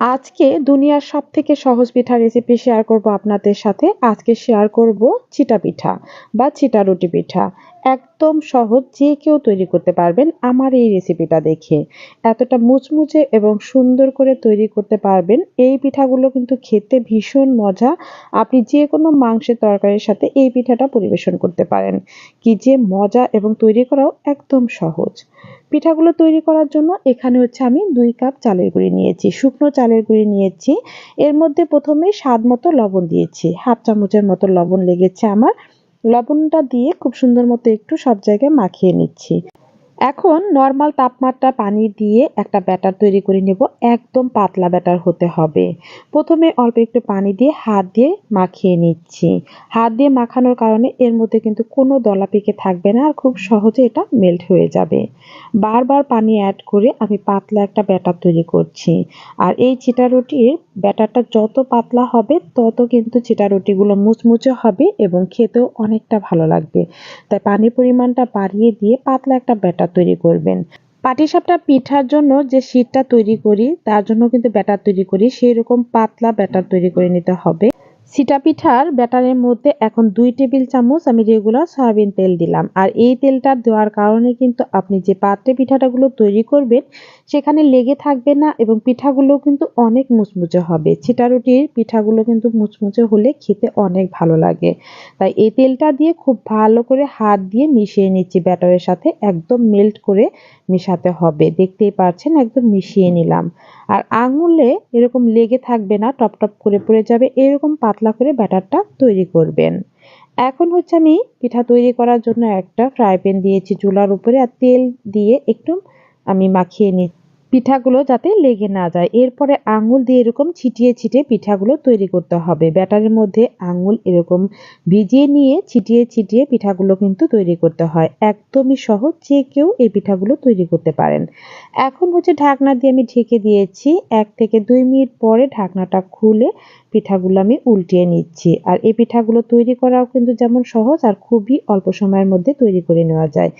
আজকে দুনিয়ার সব থেকে সহজ পিঠা রেসিপি শেয়ার করব আপনাদের সাথে। আজকে শেয়ার করব চিটা পিঠা বা চিটা রুটি পিঠা। একদম সহজ যে কেউ তৈরি করতে পারবেন আমার এই রেসিপিটা দেখে। এতটা মুচমুচে এবং সুন্দর করে তৈরি করতে পারবেন। এই পিঠাগুলো কিন্তু খেতে ভীষণ মজা। আপনি যে কোনো মাংসের তরকারির সাথে এই পিঠাটা পরিবেশন করতে পারেন। কি যে মজা এবং তৈরি করাও একদম সহজ। পিঠাগুলো তৈরি করার জন্য এখানে হচ্ছে আমি দুই কাপ চালের গুঁড়ি নিয়েছি। শুকনো চালের গুঁড়ি নিয়েছি। এর মধ্যে প্রথমে স্বাদ মতো লবণ দিয়েছি। হাফ চামচের মতো লবণ লেগেছে আমার। লবণটা দিয়ে খুব সুন্দর মতো একটু সব জায়গায় মাখিয়ে নিচ্ছি। এখন নর্মাল তাপমাত্রা পানি দিয়ে একটা ব্যাটার তৈরি করে নেব, একদম পাতলা ব্যাটার হতে হবে। প্রথমে অল্প একটু পানি দিয়ে হাত দিয়ে মাখিয়ে নিচ্ছি। হাত দিয়ে মাখানোর কারণে এর মধ্যে কিন্তু কোনো দলা পেকে থাকবে না আর খুব সহজে এটা মেল্ট হয়ে যাবে। বারবার পানি অ্যাড করে আমি পাতলা একটা ব্যাটার তৈরি করছি। আর এই চিটা রুটির ব্যাটারটা যত পাতলা হবে, তত কিন্তু চিটা রুটিগুলো মুচমুচে হবে এবং খেতেও অনেকটা ভালো লাগবে। তাই পানির পরিমাণটা বাড়িয়ে দিয়ে পাতলা একটা ব্যাটার ব্যাটার তৈরি করবেন। পাটিসাপটা পিঠার জন্য যে শীতটা তৈরি করি, তার জন্য কিন্তু ব্যাটার তৈরি করি সেই রকম পাতলা ব্যাটার তৈরি করে নিতে হবে। সিটা পিঠার ব্যাটারের মধ্যে এখন দুই টেবিল চামচ আমি রেগুলার সয়াবিন তেল দিলাম। আর এই তেলটা দেওয়ার কারণে কিন্তু আপনি যে পাত্রে পিঠাটাগুলো তৈরি করবেন, সেখানে লেগে থাকবে না এবং পিঠাগুলো কিন্তু অনেক মুচমুচে হবে। ছিটা রুটির পিঠাগুলো কিন্তু মুচমুচে হলে খেতে অনেক ভালো লাগে। তাই এই তেলটা দিয়ে খুব ভালো করে হাত দিয়ে মিশিয়ে নিচ্ছি ব্যাটারের সাথে, একদম মেল্ট করে মেশাতে হবে। দেখতেই পাচ্ছেন একদম মিশিয়ে নিলাম। আর আঙুলে এরকম লেগে থাকবে না, টপ টপ করে পড়ে যাবে, এরকম পাতলা করে ব্যাটারটা তৈরি করবেন। এখন হচ্ছে আমি পিঠা তৈরি করার জন্য একটা ফ্রাই প্যান দিয়েছি চুলার উপরে, আর তেল দিয়ে একটু আমি মাখিয়ে নিচ্ছি। পিঠাগুলো যাতে লেগে না যায়। এরপরে আঙুল দিয়ে এরকম ছিটিয়ে ছিটিয়ে পিঠাগুলো তৈরি করতে হবে। ব্যাটারের মধ্যে আঙুল এরকম ভিজিয়ে নিয়ে ছিটিয়ে ছিটিয়ে পিঠাগুলো কিন্তু তৈরি করতে হয়। একদমই সহজ, যে কেউ এই পিঠাগুলো তৈরি করতে পারেন। এখন হচ্ছে ঢাকনা দিয়ে আমি ঢেকে দিয়েছি। এক থেকে দুই মিনিট পরে ঢাকনাটা খুলে পিঠাগুলো আমি উল্টিয়ে নিচ্ছি। আর এই পিঠাগুলো তৈরি করাও কিন্তু যেমন সহজ আর খুবই অল্প সময়ের মধ্যে তৈরি করে নেওয়া যায়।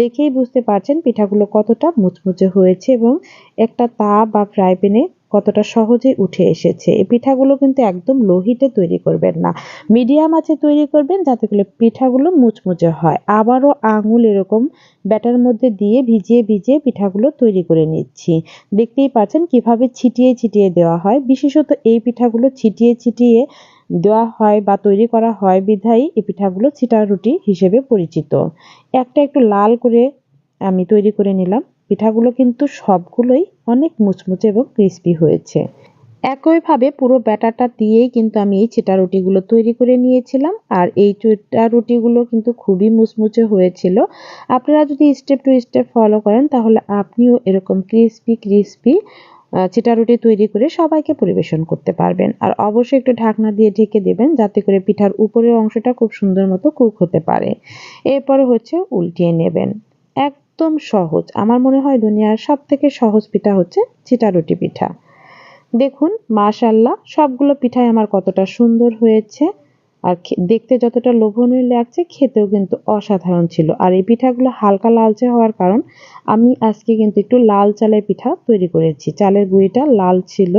দেখেই বুঝতে পারছেন পিঠাগুলো কতটা মুচমুচে হয়েছে এবং একটা তা বা ফ্রাই প্যানে কতটা সহজে উঠে এসেছে। এই পিঠাগুলো কিন্তু একদম লোহিতে তৈরি করবেন না। মিডিয়াম আছে তৈরি করবেন যাতে করে পিঠাগুলো মুচমুচে হয়। আবারও আঙুল এরকম ব্যাটার মধ্যে দিয়ে ভিজিয়ে ভিজিয়ে পিঠাগুলো তৈরি করে নিচ্ছি। দেখতেই পাচ্ছেন কীভাবে ছিটিয়ে ছিটিয়ে দেওয়া হয়। বিশেষত এই পিঠাগুলো ছিটিয়ে ছিটিয়ে দেওয়া হয় বা তৈরি করা হয় বিধায় এই পিঠাগুলো ছিটা রুটি হিসেবে পরিচিত। একটা একটু লাল করে আমি তৈরি করে নিলাম। পিঠাগুলো কিন্তু সবগুলোই অনেক মুচমুচে এবং ক্রিস্পি হয়েছে। একইভাবে পুরো ব্যাটারটা দিয়েই কিন্তু আমি এই চিটা রুটিগুলো তৈরি করে নিয়েছিলাম। আর এই চিটা রুটিগুলো কিন্তু খুবই মুচমুচে হয়েছিল। আপনারা যদি স্টেপ টু স্টেপ ফলো করেন, তাহলে আপনিও এরকম ক্রিস্পি ক্রিস্পি চিটা রুটি তৈরি করে সবাইকে পরিবেশন করতে পারবেন। আর অবশ্যই একটু ঢাকনা দিয়ে ঢেকে দেবেন, যাতে করে পিঠার উপরের অংশটা খুব সুন্দর মতো কুক হতে পারে। এরপরে হচ্ছে উল্টিয়ে নেবেন। এক একদম সহজ। আমার মনে হয় দুনিয়ার সব থেকে সহজ পিঠা হচ্ছে চিটা রুটি পিঠা। দেখুন মাশাল্লাহ সবগুলো পিঠাই আমার কতটা সুন্দর হয়েছে। আর দেখতে যতটা লোভনীয় লাগছে, খেতেও কিন্তু অসাধারণ ছিল। আর এই পিঠাগুলো হালকা লালচে হওয়ার কারণ, আমি আজকে কিন্তু একটু লাল চালের পিঠা তৈরি করেছি। চালের গুঁড়িটা লাল ছিল,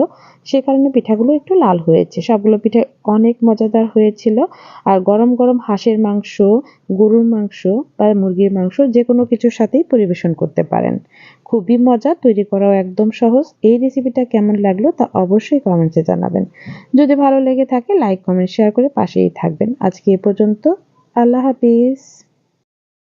সে কারণে পিঠাগুলো একটু লাল হয়েছে। সবগুলো পিঠা অনেক মজাদার হয়েছিল। আর গরম গরম হাঁসের মাংস, গরুর মাংস বা মুরগির মাংস যে কোনো কিছুর সাথেই পরিবেশন করতে পারেন। খুবই মজা, তৈরি করাও একদম সহজ। এই রেসিপিটা কেমন লাগল তা অবশ্যই কমেন্টে জানাবেন। যদি ভালো লেগে থাকে, লাইক, কমেন্ট, শেয়ার করে পাশেই থাকবেন। আজকে এ পর্যন্ত আল্লাহ হাফিজ।